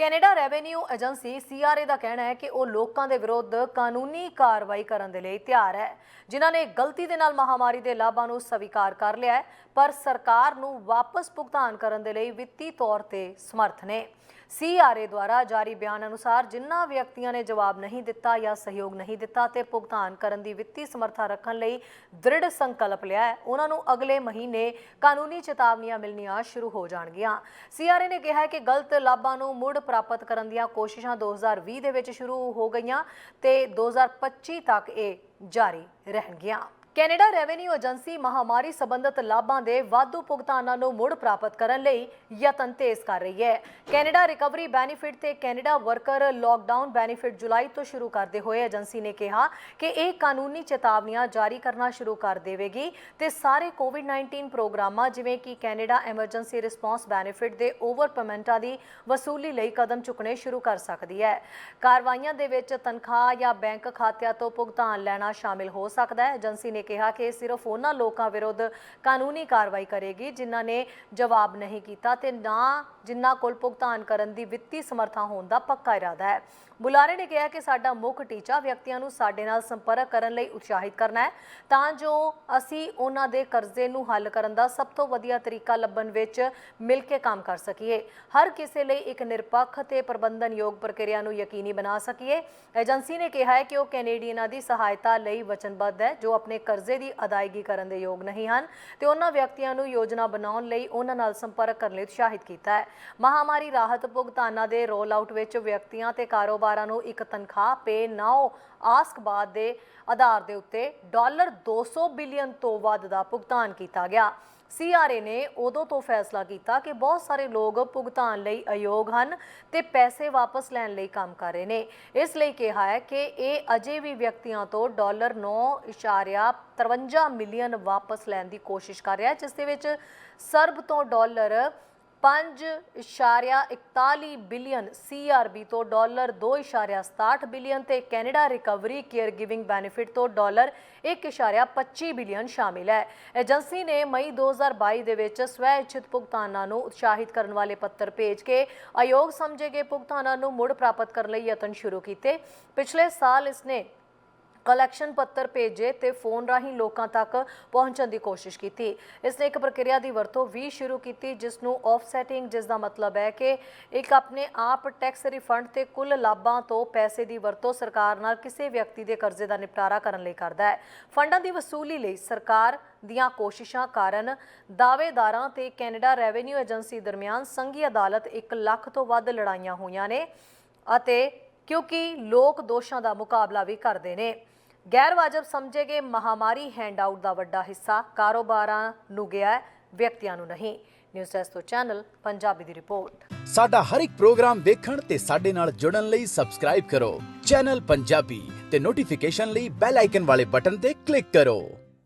Canada revenue agency CRA ਦਾ ਕਹਿਣਾ ਹੈ ਕਿ ਉਹ ਲੋਕਾਂ ਦੇ ਵਿਰੁੱਧ ਕਾਨੂੰਨੀ ਕਾਰਵਾਈ ਕਰਨ ਦੇ ਲਈ ਤਿਆਰ ਹੈ। ਜਿਨ੍ਹਾਂ ਨੇ ਗਲਤੀ ਦੇ ਨਾਲ ਮਹਾਮਾਰੀ ਦੇ ਲਾਭਾਂ ਨੂੰ ਸਵੀਕਾਰ ਕਰ ਲਿਆ ਹੈ, ਪਰ ਸਰਕਾਰ ਨੂੰ ਵਾਪਸ ਭੁਗਤਾਨ ਕਰਨ ਦੇ ਲਈ ਵਿੱਤੀ ਤੌਰ ਤੇ ਸਮਰਥ ਨੇ। ਸੀਆਰਏ ਦੁਆਰਾ ਜਾਰੀ ਬਿਆਨ ਅਨੁਸਾਰ ਜਿਨ੍ਹਾਂ ਵਿਅਕਤੀਆਂ ਨੇ ਜਵਾਬ ਨਹੀਂ ਦਿੱਤਾ ਜਾਂ ਸਹਿਯੋਗ ਨਹੀਂ ਦਿੱਤਾ ਤੇ ਭੁਗਤਾਨ ਕਰਨ ਦੀ ਵਿੱਤੀ ਸਮਰੱਥਾ ਰੱਖਣ ਲਈ ਦ੍ਰਿੜ ਸੰਕਲਪ ਲਿਆ ਹੈ। ਉਹਨਾਂ ਨੂੰ ਅਗਲੇ ਮਹੀਨੇ ਕਾਨੂੰਨੀ ਚੇਤਾਵਨੀਆਂ ਮਿਲਣੀਆਂ ਸ਼ੁਰੂ ਹੋ ਜਾਣਗੀਆਂ। ਸੀਆਰਏ ਨੇ ਕਿਹਾ ਹੈ ਕਿ ਗਲਤ ਲਾਭਾਂ ਨੂੰ ਮੁੜ ਪ੍ਰਾਪਤ ਕਰਨ ਦੀਆਂ ਕੋਸ਼ਿਸ਼ਾਂ 2020 ਦੇ ਵਿੱਚ ਸ਼ੁਰੂ ਹੋ ਗਈਆਂ ਤੇ 2025 ਤੱਕ ਇਹ ਜਾਰੀ ਰਹਿਣਗੀਆਂ। ਕੈਨੇਡਾ ਰੈਵਨਿਊ ਏਜੰਸੀ ਮਹਾਮਾਰੀ ਸੰਬੰਧਤ ਲਾਭਾਂ ਦੇ ਵਾਧੂ ਭੁਗਤਾਨਾਂ ਨੂੰ ਮੁੜ ਪ੍ਰਾਪਤ ਕਰਨ ਲਈ ਯਤਨ ਤੇਜ਼ ਕਰ ਰਹੀ ਹੈ। ਕੈਨੇਡਾ ਰਿਕਵਰੀ ਬੈਨੀਫਿਟ ਤੇ ਕੈਨੇਡਾ ਵਰਕਰ ਲਾਕਡਾਊਨ ਬੈਨੀਫਿਟ ਜੁਲਾਈ ਤੋਂ ਸ਼ੁਰੂ ਕਰਦੇ ਹੋਏ ਏਜੰਸੀ ਨੇ ਕਿਹਾ ਕਿ ਇਹ ਕਾਨੂੰਨੀ ਚੇਤਾਵਨੀਆਂ ਜਾਰੀ ਕਰਨਾ ਸ਼ੁਰੂ ਕਰ ਦੇਵੇਗੀ ਤੇ ਸਾਰੇ ਕੋਵਿਡ-19 ਪ੍ਰੋਗਰਾਮਾਂ, ਜਿਵੇਂ ਕਿ ਕੈਨੇਡਾ ਐਮਰਜੈਂਸੀ ਰਿਸਪਾਂਸ ਬੈਨੀਫਿਟ ਦੇ ਓਵਰ ਪੇਮੈਂਟਾਂ ਦੀ ਵਸੂਲੀ ਲਈ ਕਦਮ ਚੁੱਕਣੇ ਸ਼ੁਰੂ ਕਰ ਸਕਦੀ ਹੈ। ਕਾਰਵਾਈਆਂ ਦੇ ਵਿੱਚ ਤਨਖਾਹ ਜਾਂ ਬੈਂਕ ਖਾਤਿਆਂ ਤੋਂ ਭੁਗਤਾਨ ਲੈਣਾ ਸ਼ਾਮਿਲ ਹੋ ਸਕਦਾ ਹੈ। ਏਜੰਸੀ ਨੇ ਕਿਹਾ ਕਿ ਸਿਰਫ ਉਹਨਾਂ ਲੋਕਾਂ ਵਿਰੁੱਧ ਕਾਨੂੰਨੀ ਕਾਰਵਾਈ ਕਰੇਗੀ ਜਿਨ੍ਹਾਂ ਨੇ ਜਵਾਬ ਨਹੀਂ ਕੀਤਾ ਤੇ ਨਾ ਜਿਨ੍ਹਾਂ ਕੋਲ ਭੁਗਤਾਨ ਕਰਨ ਦੀ ਵਿੱਤੀ ਸਮਰੱਥਾ ਹੋਣ ਦਾ ਪੱਕਾ ਇਰਾਦਾ ਹੈ। ਬੁਲਾਰੇ ਨੇ ਕਿਹਾ ਕਿ ਸਾਡਾ ਮੁੱਖ ਟੀਚਾ ਵਿਅਕਤੀਆਂ ਨੂੰ ਸਾਡੇ ਨਾਲ ਸੰਪਰਕ ਕਰਨ ਲਈ ਉਤਸ਼ਾਹਿਤ ਕਰਨਾ ਹੈ, ਤਾਂ ਜੋ ਅਸੀਂ ਉਹਨਾਂ ਦੇ ਕਰਜ਼ੇ ਨੂੰ ਹੱਲ ਕਰਨ ਦਾ ਸਭ ਤੋਂ ਵਧੀਆ ਤਰੀਕਾ ਲੱਭਣ ਵਿੱਚ ਮਿਲ ਕੇ ਕੰਮ ਕਰ ਸਕੀਏ। ਹਰ ਕਿਸੇ ਲਈ ਇੱਕ ਨਿਰਪੱਖ ਤੇ ਪ੍ਰਬੰਧਨਯੋਗ ਪ੍ਰਕਿਰਿਆ ਨੂੰ ਯਕੀਨੀ ਬਣਾ ਸਕੀਏ। ਏਜੰਸੀ ਨੇ ਕਿਹਾ ਹੈ ਕਿ ਉਹ ਕੈਨੇਡੀਅਨਾਂ ਦੀ ਸਹਾਇਤਾ ਲਈ ਵਚਨਬੱਧ ਹੈ, ਜੋ ਆਪਣੇ ਕਰਜ਼ੇ ਦੀ ਅਦਾਇਗੀ ਕਰਨ ਦੇ ਯੋਗ ਨਹੀਂ ਹਨ ਤੇ ਉਹਨਾਂ ਵਿਅਕਤੀਆਂ ਨੂੰ ਯੋਜਨਾ ਬਣਾਉਣ ਲਈ ਉਹਨਾਂ ਨਾਲ ਸੰਪਰਕ ਕਰਨ ਲਈ ਉਤਸ਼ਾਹਿਤ ਕੀਤਾ ਹੈ। ਮਹਾਮਾਰੀ ਰਾਹਤ ਭੁਗਤਾਨਾਂ ਦੇ ਰੋਲ ਆਊਟ ਵਿੱਚ ਵਿਅਕਤੀਆਂ ਤੇ ਕਾਰੋਬਾਰਾਂ ਨੂੰ ਇੱਕ ਤਨਖਾਹ ਪੇ ਨਾਓ ਆਸਕ ਬਾਅਦ ਦੇ ਆਧਾਰ ਦੇ ਉੱਤੇ ਡਾਲਰ 200 ਬਿਲੀਅਨ ਤੋਂ ਵੱਧ ਦਾ ਭੁਗਤਾਨ ਕੀਤਾ ਗਿਆ। ਸੀਆਰਏ ਨੇ ਉਦੋਂ ਤੋਂ ਫੈਸਲਾ ਕੀਤਾ ਕਿ ਬਹੁਤ ਸਾਰੇ ਲੋਕ ਭੁਗਤਾਨ ਲਈ ਅਯੋਗ ਹਨ ਤੇ ਪੈਸੇ ਵਾਪਸ ਲੈਣ ਲਈ ਕੰਮ ਕਰ ਰਹੇ ਨੇ। ਇਸ ਲਈ ਕਿਹਾ ਹੈ ਕਿ ਇਹ ਅਜੇ ਵੀ ਵਿਅਕਤੀਆਂ ਤੋਂ ਡਾਲਰ 9.53 ਮਿਲੀਅਨ ਵਾਪਸ ਲੈਣ ਦੀ ਕੋਸ਼ਿਸ਼ ਕਰ ਰਿਹਾ ਹੈ, ਜਿਸ ਦੇ ਵਿੱਚ ਸਰਬ ਤੋਂ ਡਾਲਰ 5.41 ਬਿਲੀਅਨ ਸੀਆਰਬੀ ਤੋਂ ਡਾਲਰ 2.67 ਬਿਲੀਅਨ ਤੇ Canada recovery care giving benefit ਤੋਂ ਡਾਲਰ 1.25 ਬਿਲੀਅਨ ਸ਼ਾਮਿਲ ਹੈ। ਏਜੰਸੀ ਨੇ ਮਈ 2022 ਦੇ ਵਿੱਚ ਸਵੈ ਇੱਛਿਤ ਭੁਗਤਾਨਾਂ ਨੂੰ ਉਤਸ਼ਾਹਿਤ ਕਰਨ ਵਾਲੇ ਪੱਤਰ ਭੇਜ ਕੇ ਅਯੋਗ ਸਮਝੇ ਗਏ ਭੁਗਤਾਨਾਂ ਨੂੰ ਮੁੜ ਪ੍ਰਾਪਤ ਕਰਨ ਲਈ ਯਤਨ ਸ਼ੁਰੂ ਕੀਤੇ। ਪਿਛਲੇ ਸਾਲ ਇਸ ਨੇ ਕਲੈਕਸ਼ਨ ਪੱਤਰ ਭੇਜੇ ਤੇ ਫੋਨ ਰਾਹੀਂ ਲੋਕਾਂ ਤੱਕ ਪਹੁੰਚਣ ਦੀ ਕੋਸ਼ਿਸ਼ ਕੀਤੀ। ਇਸ ਨੇ ਇੱਕ ਪ੍ਰਕਿਰਿਆ ਦੀ ਵਰਤੋਂ ਵੀ ਸ਼ੁਰੂ ਕੀਤੀ, ਜਿਸ ਨੂੰ ਆਫਸੈਟਿੰਗ ਜਿਸ ਦਾ ਮਤਲਬ ਹੈ ਕਿ ਇੱਕ ਆਪਣੇ ਆਪ ਟੈਕਸ ਰਿਫੰਡ ਤੇ ਕੁੱਲ ਲਾਭਾਂ ਤੋਂ ਪੈਸੇ ਦੀ ਵਰਤੋਂ ਸਰਕਾਰ ਨਾਲ ਕਿਸੇ ਵਿਅਕਤੀ ਦੇ ਕਰਜ਼ੇ ਦਾ ਨਿਪਟਾਰਾ ਕਰਨ ਲਈ ਕਰਦਾ ਹੈ। ਫੰਡਾਂ ਦੀ ਵਸੂਲੀ ਲਈ ਸਰਕਾਰ ਦੀਆਂ ਕੋਸ਼ਿਸ਼ਾਂ ਕਾਰਨ ਦਾਅਵੇਦਾਰਾਂ ਤੇ ਕੈਨੇਡਾ ਰੈਵਨਿਊ ਏਜੰਸੀ ਦਰਮਿਆਨ ਸੰਘੀ ਅਦਾਲਤ 1 ਲੱਖ ਤੋਂ ਵੱਧ ਲੜਾਈਆਂ ਹੋਈਆਂ ਨੇ ਅਤੇ ਕਿਉਂਕਿ ਲੋਕ ਦੋਸ਼ਾਂ ਦਾ ਮੁਕਾਬਲਾ ਵੀ ਕਰਦੇ ਨੇ। ਗੈਰ ਵਾਜਬ ਸਮਝੇ ਗਏ ਮਹਾਮਾਰੀ ਹੈਂਡਆਊਟ ਦਾ ਵੱਡਾ ਹਿੱਸਾ ਕਾਰੋਬਾਰਾਂ ਨੂੰ ਗਿਆ ਹੈ, ਵਿਅਕਤੀਆਂ ਨੂੰ ਨਹੀਂ। ਨਿਊਜ਼ ਡੈਸਕ ਤੋਂ ਚੈਨਲ ਪੰਜਾਬੀ ਦੀ ਰਿਪੋਰਟ ਸਾਡਾ ਹਰ ਇੱਕ ਪ੍ਰੋਗਰਾਮ ਦੇਖਣ ਤੇ ਸਾਡੇ ਨਾਲ ਜੁੜਨ ਲਈ ਸਬਸਕ੍ਰਾਈਬ ਕਰੋ। ਚੈਨਲ ਪੰਜਾਬੀ ਤੇ ਨੋਟੀਫਿਕੇਸ਼ਨ ਲਈ ਬੈਲ ਆਈਕਨ ਵਾਲੇ ਬਟਨ ਤੇ ਕਲਿੱਕ ਕਰੋ।